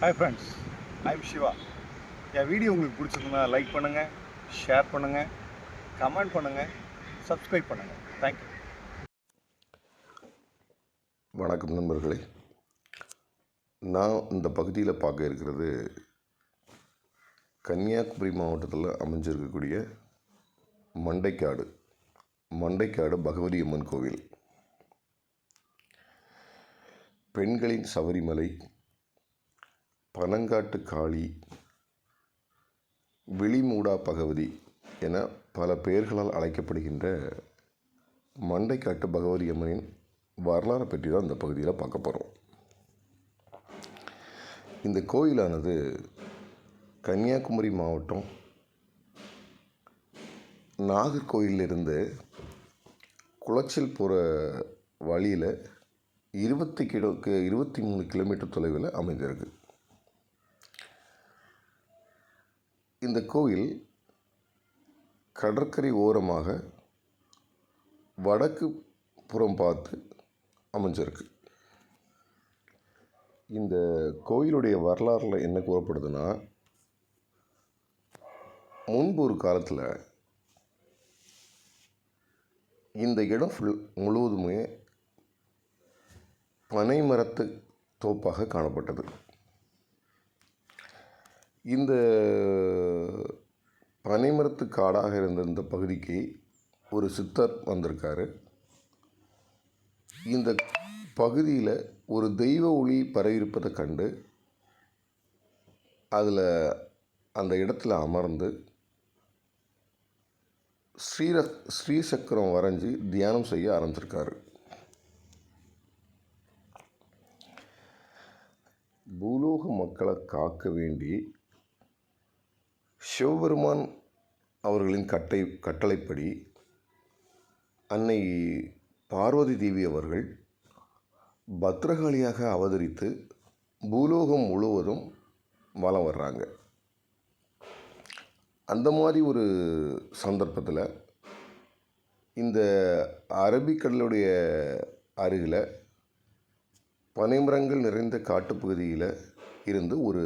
Hi friends I'm Siva என் video உங்களுக்கு பிடிச்சிருந்தா லைக் பண்ணுங்கள் ஷேர் பண்ணுங்கள் கமெண்ட் பண்ணுங்கள் சப்ஸ்கிரைப் பண்ணுங்கள் தேங்க்யூ வணக்கம் நண்பர்களே. நான் இந்த பகுதியில் பார்க்க இருக்கிறது கன்னியாகுமரி மாவட்டத்தில் அமைஞ்சிருக்கக்கூடிய மண்டைக்காடு மண்டைக்காடு பகவதி அம்மன் கோவில். பெண்களின் சபரிமலை பனங்காட்டு காளி விழிமூடா பகவதி என பல பெயர்களால் அழைக்கப்படுகின்ற மண்டைக்காட்டு பகவதி அம்மனின் வரலாறை பற்றி தான் இந்த பகுதியில் பார்க்க போகிறோம் இந்த கோயிலானது கன்னியாகுமரி மாவட்டம் நாகர்கோயிலிருந்து குளச்சல் போகிற வழியில் இருபத்தி கிலோ இருபத்தி மூணு கிலோமீட்டர் தொலைவில் அமைந்திருக்கு. இந்த கோயில் கடற்கரை ஓரமாக வடக்கு புறம் பார்த்து அமைஞ்சிருக்கு. இந்த கோயிலுடைய வரலாறில் என்ன கூறப்படுதுன்னா முன்பு ஒரு காலத்தில் இந்த இடம் ஃபுல் முழுவதுமே பனை மரத்து தோப்பாக காணப்பட்டது. இந்த பனைமரத்து காடாக இருந்த இந்த பகுதிக்கு ஒரு சித்தர் வந்திருக்காரு. இந்த பகுதியில் ஒரு தெய்வ ஒளி பரவியிருப்பதை கண்டு அதில் அந்த இடத்துல அமர்ந்து ஸ்ரீர ஸ்ரீசக்கரம் வரைஞ்சி தியானம் செய்ய ஆரம்பிச்சிருக்காரு. பூலோக மக்களை காக்க வேண்டி சிவபெருமான் அவர்களின் கட்டை கட்டளைப்படி அன்னை பார்வதி தேவி அவர்கள் பத்ரகாளியாக அவதரித்து பூலோகம் முழுவதும் வலம் வர்றாங்க. அந்த மாதிரி ஒரு சந்தர்ப்பத்தில் இந்த அரபிக்கடலுடைய அருகில் பனைமரங்கள் நிறைந்த காட்டுப்பகுதியில் இருந்து ஒரு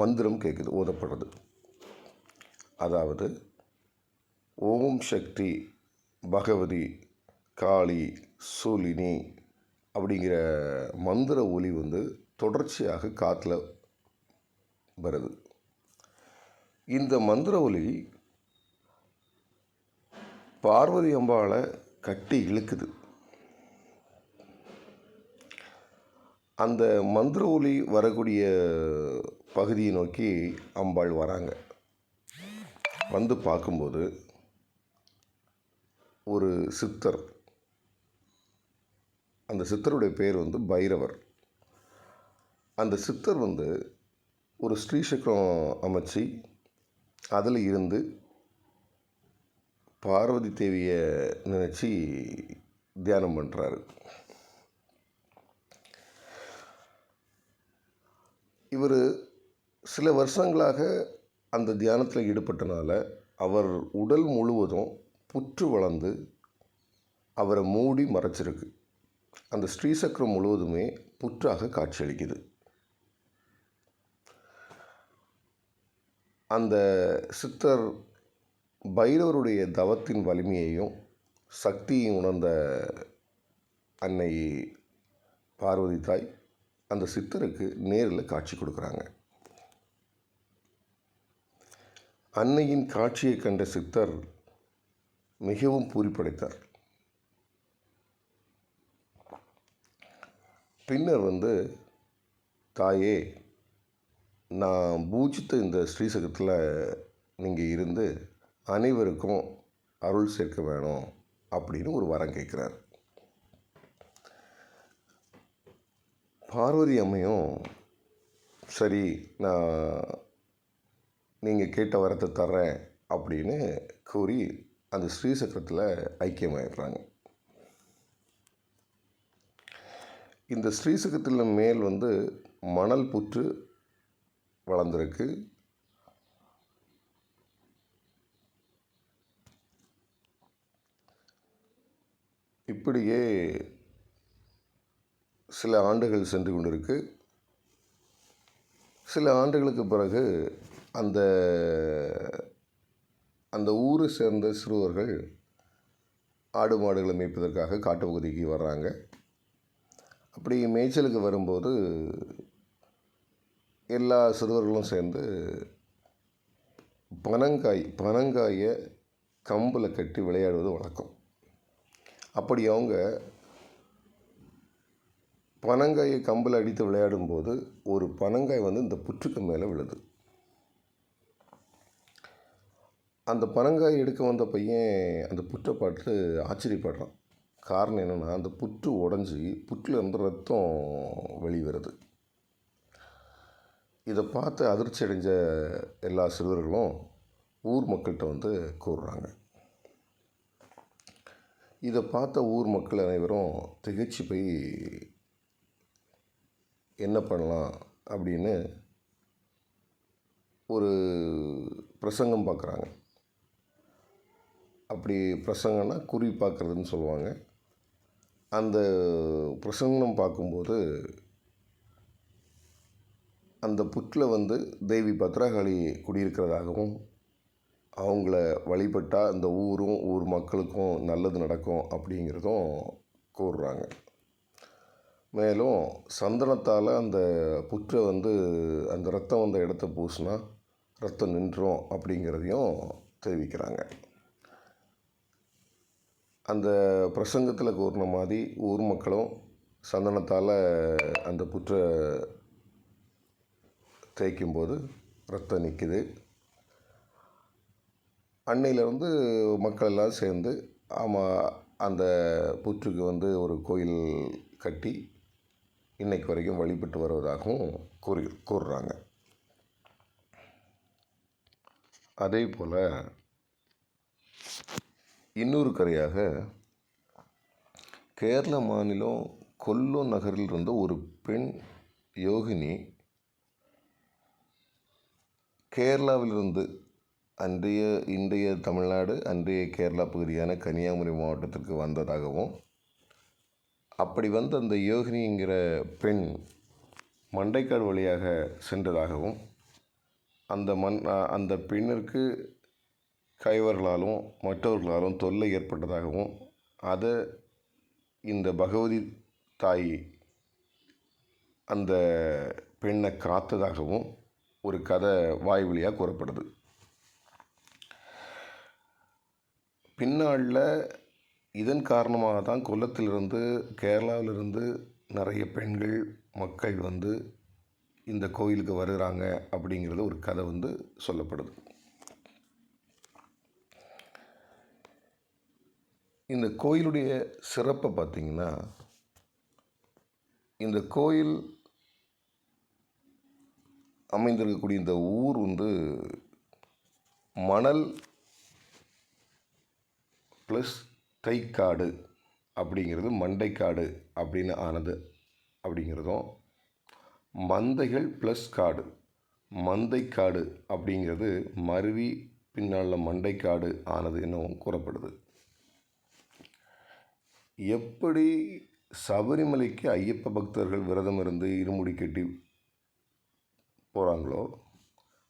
மந்திரம் கேட்குது ஓதப்படுறது. அதாவது ஓம் சக்தி பகவதி காளி சூலினி அப்படிங்கிற மந்திர ஒலி வந்து தொடர்ச்சியாக காற்றுல வருது. இந்த மந்திர ஒலி பார்வதி அம்பாளை கட்டி இழுக்குது. அந்த மந்திர ஒலி வரக்கூடிய பகுதியை நோக்கி அம்பாள் வராங்க. வந்து பார்க்கும்போது ஒரு சித்தர். அந்த சித்தருடைய பேர் வந்து பைரவர். அந்த சித்தர் வந்து ஒரு ஸ்ரீசக்கரம் அமைச்சு அதில் இருந்து பார்வதி தேவியை நினச்சி தியானம் பண்ணுறாரு இவர் சில வருஷங்களாக அந்த தியானத்தில் ஈடுபட்டனால அவர் உடல் முழுவதும் புற்று வளர்ந்து அவரை மூடி மறைச்சிருக்கு. அந்த ஸ்ரீசக்கரம் முழுவதுமே புற்றாக காட்சியளிக்குது. அந்த சித்தர் பைரவருடைய தவத்தின் வலிமையையும் சக்தியையும் உணர்ந்த அன்னை பார்வதி தாய் அந்த சித்தருக்கு நேரில் காட்சி கொடுக்குறாங்க. அன்னையின் காட்சியை கண்ட சித்தர் மிகவும் பூரிப்படைத்தார். பின்னர் வந்து தாயே நான் பூஜித்த இந்த ஸ்ரீசகத்தில் நீங்கள் இருந்து அனைவருக்கும் அருள் சேர்க்க வேணும் அப்படின்னு ஒரு வரம் கேட்குறார். பார்வதி அம்மையும் சரி நான் நீங்கள் கேட்ட வரத்தை தர்றேன் அப்படின்னு கூறி அந்த ஸ்ரீசக்கரத்தில் ஐக்கியமாயிடுறாங்க. இந்த ஸ்ரீசக்கரத்தில் மேல் வந்து மணல் புற்று வளர்ந்துருக்கு. இப்படியே சில ஆண்டுகள் சென்று கொண்டிருக்கு. சில ஆண்டுகளுக்கு பிறகு அந்த அந்த ஊரை சேர்ந்த சிறுவர்கள் ஆடு மாடுகளை மேய்ப்பதற்காக காட்டு பகுதிக்கு வர்றாங்க. அப்படி மேய்ச்சலுக்கு வரும்போது எல்லா சிறுவர்களும் சேர்ந்து பனங்காய் பனங்காயை கம்பில் கட்டி விளையாடுவது வழக்கம். அப்படி அவங்க பனங்காயை கம்பில் அடித்து விளையாடும்போது ஒரு பனங்காய் வந்து இந்த புற்றுக்கு மேலே விழுது. அந்த பனங்காய் எடுக்க வந்த பையன் அந்த புற்றை பார்த்து ஆச்சரியப்படுறான். காரணம் என்னென்னா அந்த புற்று உடஞ்சி புற்றில் இருந்து ரத்தம் வெளிவருது இதை பார்த்து அதிர்ச்சி அடைஞ்ச எல்லா சிறுவர்களும் ஊர் மக்கள்கிட்ட வந்து கூறுறாங்க. இதை பார்த்த ஊர் மக்கள் அனைவரும் திகைச்சு போய் என்ன பண்ணலாம்? அப்படின்னு ஒரு பிரசங்கம் பார்க்குறாங்க. அப்படி பிரசங்கம்னா குறி பார்க்குறதுன்னு சொல்லுவாங்க. அந்த பிரசங்கம் பார்க்கும்போது அந்த புற்றில் வந்து தேவி பத்ராகாளி குடியிருக்கிறதாகவும் அவங்கள வழிபட்டால் இந்த ஊரும் ஊர் மக்களுக்கும் நல்லது நடக்கும் அப்படிங்கிறதும் கூறுறாங்க. மேலும் சந்தனத்தால் அந்த புற்றை வந்து அந்த ரத்தம் வந்த இடத்த பூசினா ரத்தம் நின்றும் அப்படிங்கிறதையும் தெரிவிக்கிறாங்க. அந்த பிரசங்கத்தில் கூறின மாதிரி ஊர் மக்களும் சந்தனத்தால் அந்த புற்றை தேய்க்கும்போது ரத்தம் நிற்குது அன்னையிலேருந்து மக்கள் எல்லாம் சேர்ந்து ஆமாம் அந்த புற்றுக்கு வந்து ஒரு கோயில் கட்டி இன்றைக்கு வரைக்கும் வழிபட்டு வருவதாகவும் கூறி கூறுறாங்க. அதே போல் இன்னொரு கரையாக கேரள மாநிலம் கொல்லம் நகரில் இருந்த ஒரு பெண் யோகினி கேரளாவிலிருந்து அன்றைய இன்றைய தமிழ்நாடு அன்றைய கேரளா பகுதியான கன்னியாகுமரி மாவட்டத்திற்கு வந்ததாகவும் அப்படி வந்த அந்த யோகினிங்கிற பெண் மண்டைக்காடு வழியாக சென்றதாகவும் அந்த மண் அந்த பெண்ணிற்கு கைவர்களாலும் மற்றவர்களாலும் தொல்லை ஏற்பட்டதாகவும் அதை இந்த பகவதி தாய் அந்த பெண்ணை காத்ததாகவும் ஒரு கதை வாய் வழியாக கூறப்படுது. பின்னாளில் இதன் காரணமாக தான் கொல்லத்திலிருந்து கேரளாவிலிருந்து நிறைய பெண்கள் மக்கள் வந்து இந்த கோயிலுக்கு வருகிறாங்க அப்படிங்கிறது ஒரு கதை வந்து சொல்லப்படுது. இந்த கோயிலுடைய சிறப்பை பார்த்திங்கன்னா இந்த கோயில் அமைந்திருக்கக்கூடிய இந்த ஊர் வந்து மணல் ப்ளஸ் தைக்காடு அப்படிங்கிறது மண்டைக்காடு அப்படின்னு ஆனது அப்படிங்கிறதும் மந்தைகள் ப்ளஸ் காடு மந்தைக்காடு அப்படிங்கிறது மருவி பின்னால் மண்டைக்காடு ஆனது என்னவும் கூறப்படுது. எப்படி சபரிமலைக்கு ஐயப்ப பக்தர்கள் விரதம் இருந்து இருமுடி கட்டி போகிறாங்களோ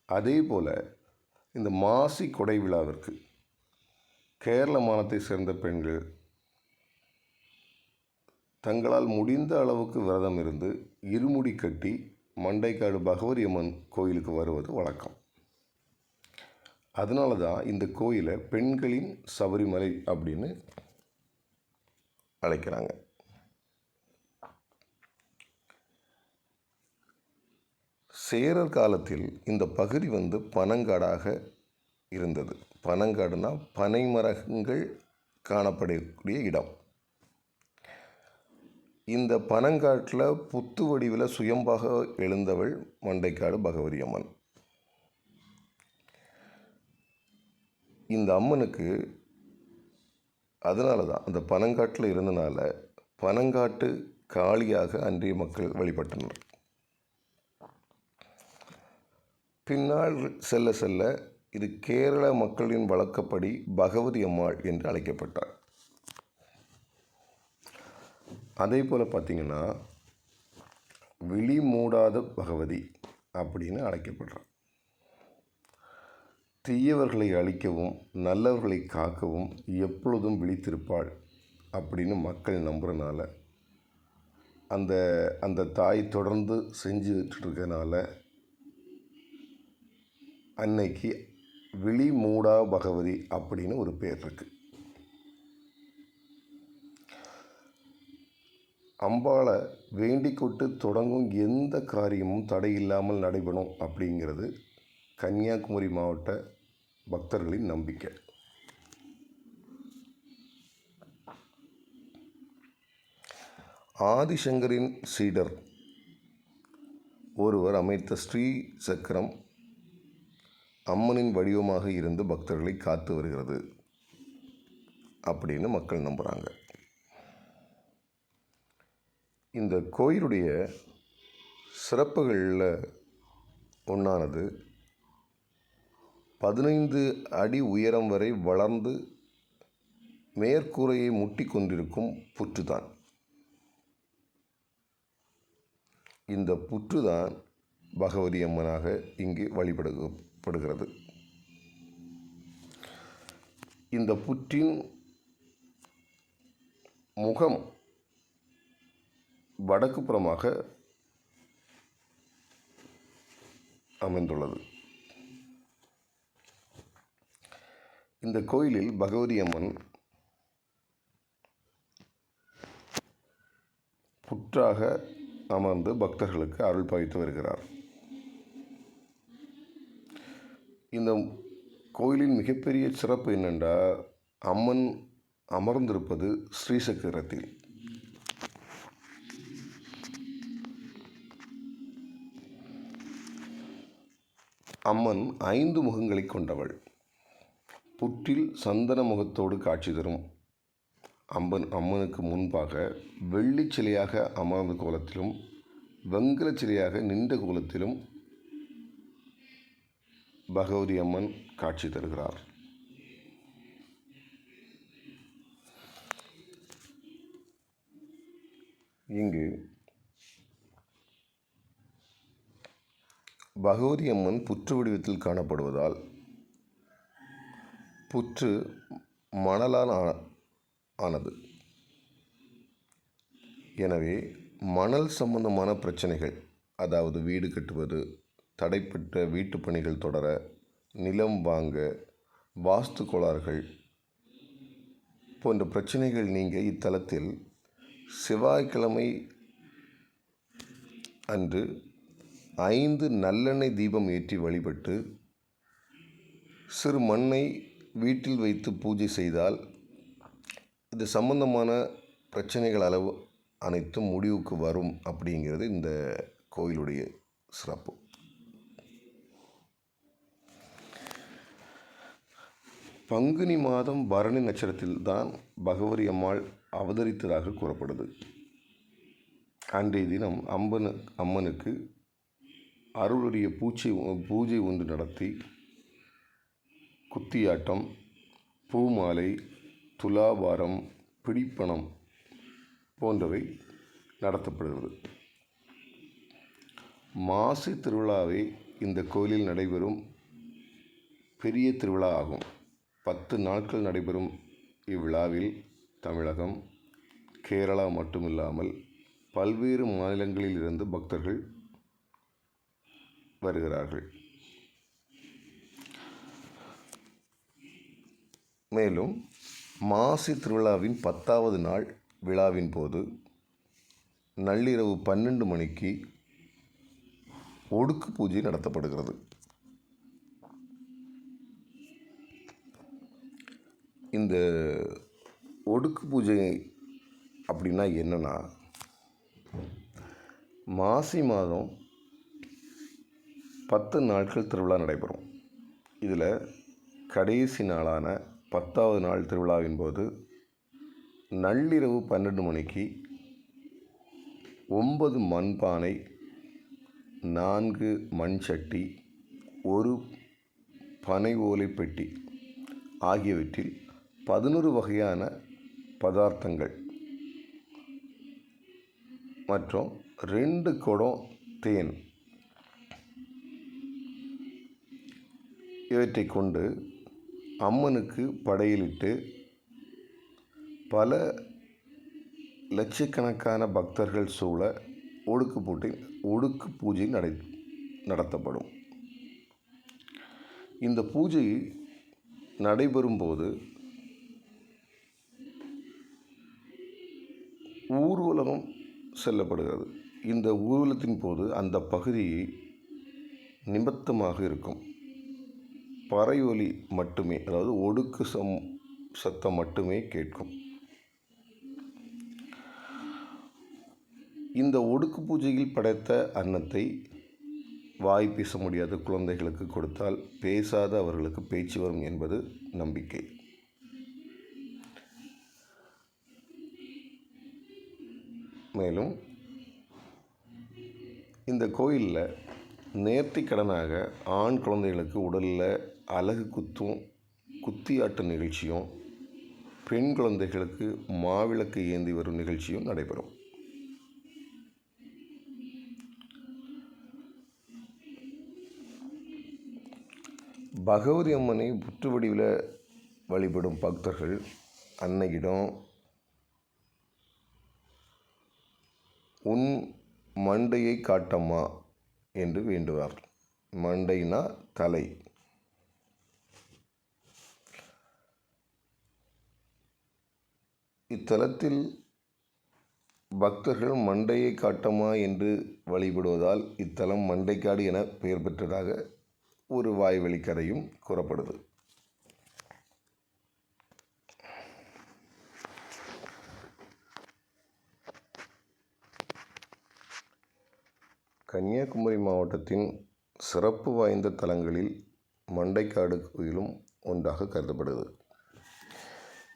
அதே போல் இந்த மாசி கொடை விழாவிற்கு கேரள மாநிலத்தை சேர்ந்த பெண்கள் தங்களால் முடிந்த அளவுக்கு விரதம் இருந்து இருமுடி கட்டி மண்டைக்காடு பகவதி அம்மன் கோயிலுக்கு வருவது வழக்கம். அதனால தான் இந்த கோயிலை பெண்களின் சபரிமலை அப்படின்னு அழைக்கிறாங்க. சேரர் காலத்தில் இந்த பகுதி வந்து பனங்காடாக இருந்தது. பனங்காடுனா பனைமரங்கள் காணப்படக்கூடிய இடம். இந்த பனங்காட்டில் புத்து வடிவில் சுயம்பாக எழுந்தவள் மண்டைக்காடு பகவதி அம்மன் இந்த அம்மனுக்கு அதனால தான் அந்த பனங்காட்டில் இருந்தனால பனங்காட்டு காளியாக அன்றைய மக்கள் வழிபட்டனர். பின்னால் செல்ல செல்ல இது கேரள மக்களின் வழக்கப்படி பகவதி அம்மாள் என்று அழைக்கப்பட்டார். அதே போல் பார்த்திங்கன்னா விழி மூடாத பகவதி அப்படின்னு அழைக்கப்படுறான் தீயவர்களை அழிக்கவும் நல்லவர்களை காக்கவும் எப்பொழுதும் விழித்திருப்பாள் அப்படின்னு மக்கள் நம்புகிறனால அந்த அந்த தாய் தொடர்ந்து செஞ்சுட்டு இருக்கனால அன்னைக்கு விழி மூடா பகவதி அப்படின்னு ஒரு பேர் இருக்குது அம்பாளை வேண்டிக்கொட்டு தொடங்கும் எந்த காரியமும் தடை இல்லாமல் நடைபெறும் அப்படிங்கிறது கன்னியாகுமரி மாவட்ட பக்தர்களின் நம்பிக்கை. ஆதிசங்கரின் சீடர் ஒருவர் அமைத்த ஸ்ரீ சக்கரம் அம்மனின் வடிவமாக இருந்து பக்தர்களை காத்து வருகிறது அப்படின்னு மக்கள் நம்புகிறாங்க இந்த கோயிலுடைய சிறப்புகளில் ஒன்றானது பதினைந்து அடி உயரம் வரை வளர்ந்து மேற்கூரையை முட்டி கொண்டிருக்கும் புற்றுதான். இந்த புற்றுதான் பகவதி அம்மனாக இங்கு வழிபடப்படுகிறது இந்த புற்றின் முகம் வடக்கு புறமாக அமைந்துள்ளது. இந்த கோயிலில் பகவதி அம்மன் புற்றாக அமர்ந்து பக்தர்களுக்கு அருள் பாய்த்து வருகிறார். இந்த கோயிலின் மிகப்பெரிய சிறப்பு என்னென்றால் அம்மன் அமர்ந்திருப்பது ஸ்ரீசக்கரத்தில். அம்மன் ஐந்து முகங்களை கொண்டவள். புற்றில் சந்தன முகத்தோடு காட்சி தரும். அம்பன் அம்மனுக்கு முன்பாக வெள்ளி சிலையாக அமர்ந்த கோலத்திலும் வெங்கலச் சிலையாக நின்ற கோலத்திலும் பகவதி அம்மன் காட்சி தருகிறார். இங்கு பகவதி அம்மன் புற்று வடிவத்தில் காணப்படுவதால் புற்று மணலால் ஆனது. எனவே மணல் சம்பந்தமான பிரச்சனைகள் அதாவது வீடு கட்டுவது தடைப்பட்ட வீட்டுப் பணிகள் தொடர நிலம் வாங்க வாஸ்து கோளாறுகள் போன்ற பிரச்சனைகள் நீங்க இத்தலத்தில் செவ்வாய்க்கிழமை அன்று ஐந்து நல்லெண்ணெய் தீபம் ஏற்றி வழிபட்டு சிறு மண்ணை வீட்டில் வைத்து பூஜை செய்தால் இது சம்பந்தமான பிரச்சனைகள் அளவு அனைத்தும் முடிவுக்கு வரும் அப்படிங்கிறது இந்த கோயிலுடைய சிறப்பு. பங்குனி மாதம் பரணி நட்சத்திரத்தில் தான் பகவதி அம்மாள் அவதரித்ததாக கூறப்படுது. அன்றைய தினம் அம்பனு அம்மனுக்கு அருளுடைய பூச்சை பூஜை ஒன்று நடத்தி குத்தியாட்டம் பூமாலை துலாபாரம் பிடிப்பணம் போன்றவை நடத்தப்படுகிறது. மாசி திருவிழாவே இந்த கோயிலில் நடைபெறும் பெரிய திருவிழா ஆகும். பத்து நாட்கள் நடைபெறும் இவ்விழாவில் தமிழகம் கேரளா மட்டுமில்லாமல் பல்வேறு மாநிலங்களில் இருந்து பக்தர்கள் வருகிறார்கள். மேலும் மாசி திருவிழாவின் பத்தாவது நாள் விழாவின் போது நள்ளிரவு பன்னெண்டு மணிக்கு ஒடுக்கு பூஜை நடத்தப்படுகிறது. இந்த ஒடுக்கு பூஜை அப்படின்னா என்னென்னா மாசி மாதம் பத்து நாட்கள் திருவிழா நடைபெறும். இதில் கடைசி நாளான பத்தாவது நாள் திருவிழாவின் போது நள்ளிரவு பன்னெண்டு மணிக்கு ஒன்பது மண்பானை நான்கு மண் சட்டி ஒரு பனை ஓலை பெட்டி ஆகியவற்றில் பதினொரு வகையான பதார்த்தங்கள் மற்றும் ரெண்டு குடம் தேன். இவற்றை கொண்டு அம்மனுக்கு படையலிட்டு பல லட்சக்கணக்கான பக்தர்கள் சூழ ஒடுக்கு பூட்டை ஒடுக்கு பூஜை நடை நடத்தப்படும். இந்த பூஜை நடைபெறும்போது ஊர்வலம் செல்லப்படுகிறது. இந்த ஊர்வலத்தின் போது அந்த பகுதி நிமித்தமாக இருக்கும். பறை ஒலி மட்டுமே அதாவது ஒடுக்கு சம் சத்தம் மட்டுமே கேட்கும். இந்த ஒடுக்கு பூஜையில் படைத்த அன்னத்தை வாய் பேச முடியாத குழந்தைகளுக்கு கொடுத்தால் பேசாத அவர்களுக்கு பேச்சு வரும் என்பது நம்பிக்கை. மேலும் இந்த கோயிலில் நேர்த்தி கடனாக ஆண் குழந்தைகளுக்கு உடலில் அழகு குத்தும் குத்தியாட்ட நிகழ்ச்சியும் பெண் குழந்தைகளுக்கு மாவிளக்கு ஏந்தி வரும் நிகழ்ச்சியும் நடைபெறும். பகவதி அம்மனை புற்று வடிவில் வழிபடும் பக்தர்கள் அன்னையிடம் உன் மண்டையை காட்டம்மா என்று வேண்டுவார். மண்டைனா தலை. இத்தலத்தில் பக்தர்கள் மண்டையை காட்டம்மா என்று வழிபடுவதால் இத்தலம் மண்டைக்காடு என பெயர் பெற்றதாக ஒரு வாய்வழி கதையும் கூறப்படுது. கன்னியாகுமரி மாவட்டத்தின் சிறப்பு வாய்ந்த தலங்களில் மண்டைக்காடு கோயிலும் ஒன்றாக கருதப்படுகிறது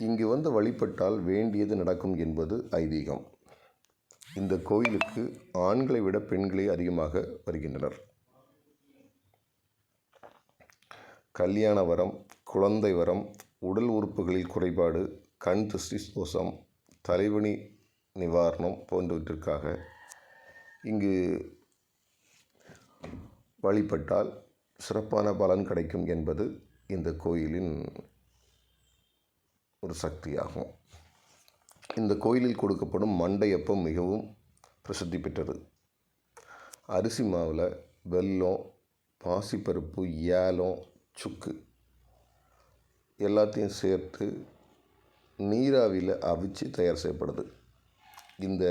இங்கு வந்து வழிபட்டால் வேண்டியது நடக்கும் என்பது ஐதீகம். இந்த கோயிலுக்கு ஆண்களை விட பெண்களே அதிகமாக வருகின்றனர். கல்யாண வரம் குழந்தை வரம் உடல் உறுப்புகளில் குறைபாடு கண் திருஷ்டி தோஷம் தலைவலி நிவாரணம் போன்றவற்றிற்காக இங்கு வழிபட்டால் சிறப்பான பலன் கிடைக்கும் என்பது இந்த கோயிலின் ஒரு சக்தியாகும். இந்த கோயிலில் கொடுக்கப்படும் மண்டையப்பம் மிகவும் பிரசித்தி பெற்றது. அரிசி மாவில் வெல்லம் பாசிப்பருப்பு ஏலம் சுக்கு எல்லாத்தையும் சேர்த்து நீராவியில் அவிச்சு தயார் செய்யப்படுது. இந்த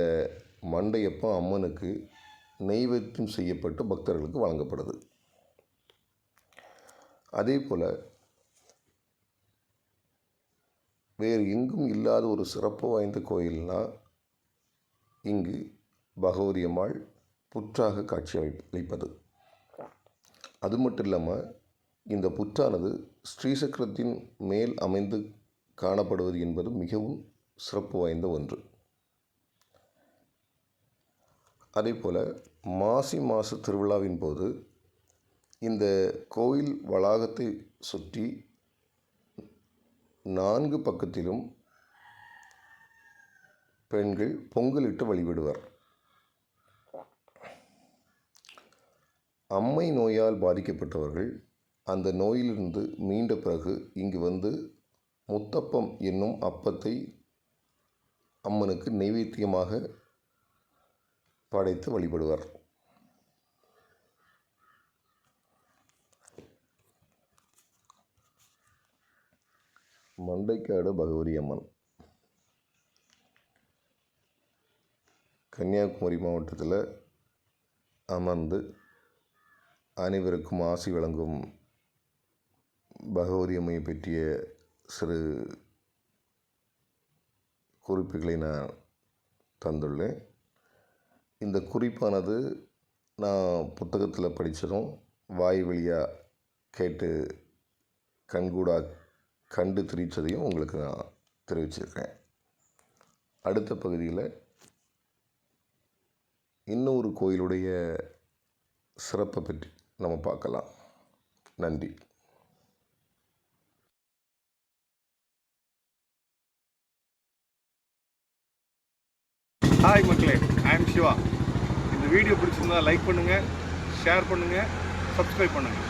மண்டையப்பம் அம்மனுக்கு நெய்வேத்தியம் செய்யப்பட்டு பக்தர்களுக்கு வழங்கப்படுது. அதே போல் வேறு எங்கும் இல்லாத ஒரு சிறப்பு வாய்ந்த கோயில்னா இங்கு பகவதி அம்மாள் புற்றாக காட்சி அளிப்பது. அது மட்டும் இல்லாமல் இந்த புற்றானது ஸ்ரீசக்கரத்தின் மேல் அமைந்து காணப்படுவது என்பது மிகவும் சிறப்பு வாய்ந்த ஒன்று. அதே போல் மாசி மாத திருவிழாவின் போது இந்த கோயில் வளாகத்தை சுற்றி நான்கு பக்கத்திலும் பெண்கள் பொங்கலிட்டு வழிபடுவர். அம்மை நோயால் பாதிக்கப்பட்டவர்கள் அந்த நோயிலிருந்து மீண்ட பிறகு இங்கு வந்து முத்தப்பம் என்னும் அப்பத்தை அம்மனுக்கு நைவேத்தியமாக படைத்து வழிபடுவார். மண்டைக்காடு பகவதி அம்மன் கன்னியாகுமரி மாவட்டத்தில் அமர்ந்து அனைவருக்கும் ஆசி வழங்கும் பகவதி அம்மையை பற்றிய சிறு குறிப்புகளை நான் தந்துள்ளேன். இந்த குறிப்பானது நான் புத்தகத்தில் படித்ததும் வாய் வழியாக கேட்டு கண்கூடா கண்டு திரிச்சதையும் உங்களுக்கு நான் தெரிவிச்சிருக்கேன். அடுத்த பகுதியில் இன்னொரு கோயிலுடைய சிறப்பை பற்றி நம்ம பார்க்கலாம். நன்றி. ஹாய் மக்களே ஐ எம் சிவா இந்த வீடியோ பிடிச்சிருந்தா லைக் பண்ணுங்கள் ஷேர் பண்ணுங்கள் சப்ஸ்கிரைப் பண்ணுங்கள்